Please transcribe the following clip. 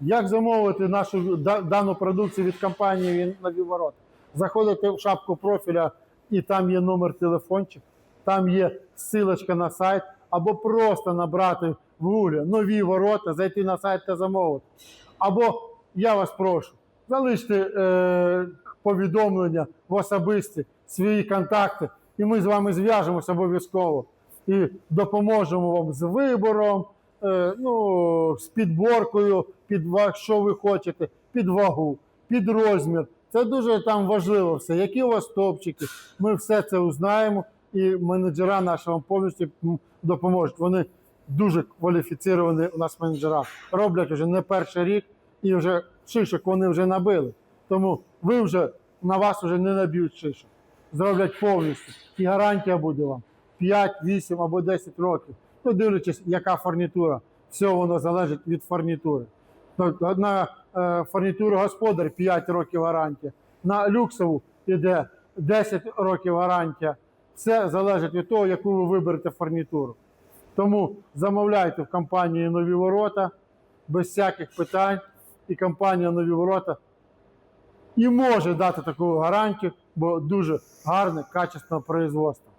Як замовити нашу дану продукцію від компанії «Нові ворота»? Заходите в шапку профіля, і там є номер телефончик, там є ссылочка на сайт, або просто набрати в гуглі нові ворота, зайти на сайт та замовити. Або я вас прошу, залиште е, повідомлення в особисті, свої контакти, і ми з вами зв'яжемося обов'язково і допоможемо вам з вибором, ну, з підборкою, під що ви хочете, під вагу, під розмір. Це дуже там важливо все. Які у вас топчики, ми все це узнаємо, і менеджера наші вам повністю допоможуть. Вони дуже кваліфіціровані у нас менеджера. Роблять вже не перший рік і вже шишок вони вже набили. Тому ви вже на вас вже не наб'ють шишок. Зроблять повністю. І гарантія буде вам 5, 8 або 10 років. Ну, дивлячись, яка фурнітура. Все воно залежить від фурнітури. Тобто на е, фурнітуру господар 5 років гарантія, на люксову йде 10 років гарантія. Все залежить від того, яку ви виберете фурнітуру. Тому замовляйте в компанії Нові Ворота без всяких питань. І компанія Нові Ворота і може дати таку гарантію, бо дуже гарне, качественне производство.